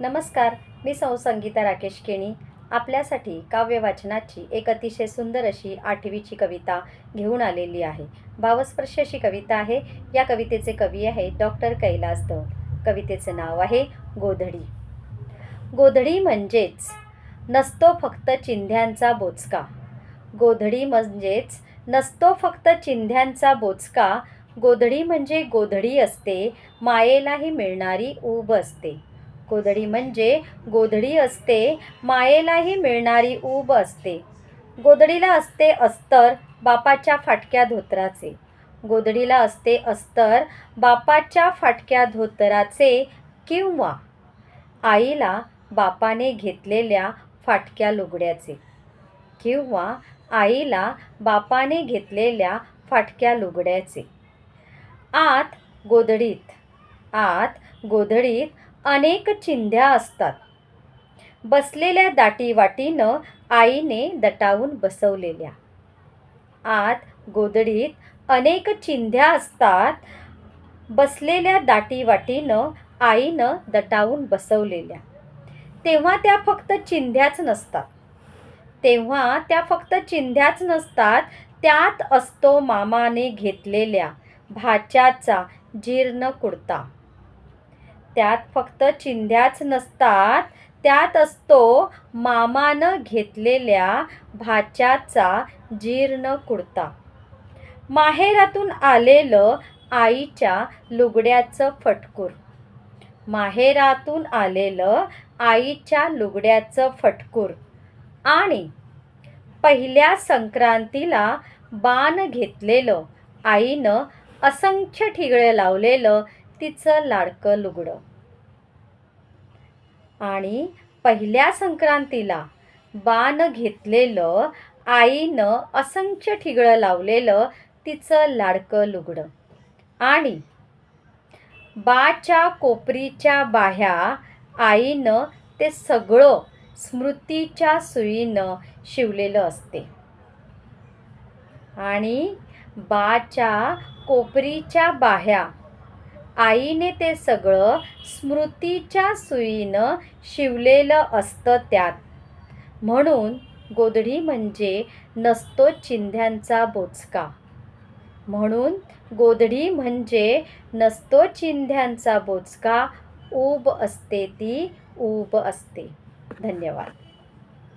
नमस्कार मी सौ संगीता राकेश केणी. आपल्यासाठी काव्य वाचनाची एक अतिशय सुंदर अशी आठवीची कविता घेऊन आलेली आहे. भावस्पर्श अशी कविता आहे. या कवितेचे कवी आहे डॉक्टर कैलास दौंड. कवितेचं नाव आहे गोधडी. गोधडी म्हणजेच नसतो फक्त चिंध्यांचा बोचका. गोधडी म्हणजेच नसतो फक्त चिंध्यांचा बोचका. गोधडी म्हणजे गोधडी असते मायेलाही मिळणारी ऊब असते. गोधडी म्हणजे गोधडी असते मायेलाही मिळणारी ऊब असते. गोधडीला असते अस्तर बापाच्या फाटक्या धोतराचे. गोधडीला असते अस्तर बापाच्या फाटक्या धोतराचे किंवा आईला बापाने घेतलेल्या फाटक्या लुगड्याचे. किंवा आईला बापाने घेतलेल्या फाटक्या लुगड्याचे. आत गोधडीत आत गोधडीत अनेक चिंध्या असतात. बसलेल्या दाटीवाटीनं आईने दटावून बसवलेल्या. आत गोधडीत अनेक चिंध्या असतात. बसलेल्या दाटीवाटीनं आईनं दटावून बसवलेल्या. तेव्हा त्या फक्त चिंध्याच नसतात. तेव्हा त्या फक्त चिंध्याच नसतात. त्यात असतो मामाने घेतलेल्या भाच्याचा जीर्ण कुडता. त्यात फक्त चिंध्याच नसतात त्यात असतो मामानं घेतलेल्या भाच्याचा जीर्ण कुडता. माहेरातून आलेलं आईच्या लुगड्याचं फटकूर. माहेरातून आलेलं आईच्या लुगड्याचं फटकूर. आणि पहिल्या संक्रांतीला बाण घेतलेलं आईनं असंख्य ठिगळं लावलेलं तिचं लाडकं लुगडं. आणि पहिल्या संक्रांतीला बाण घेतलेलं आईनं असंख्य ठिगळं लावलेलं तिचं लाडकं लुगडं. आणि बाच्या कोपरीच्या बाह्या आईनं ते सगळं स्मृतीच्या सुईनं शिवलेलं असते. आणि बाच्या कोपरीच्या बाह्या आईने ते सगळं स्मृतीच्या सुईनं शिवलेलं असतं त्यात. म्हणून गोधडी म्हणजे नसतो चिंध्यांचा बोचका. म्हणून गोधडी म्हणजे नसतो चिंध्यांचा बोचका ऊब असते ती ऊब असते. धन्यवाद.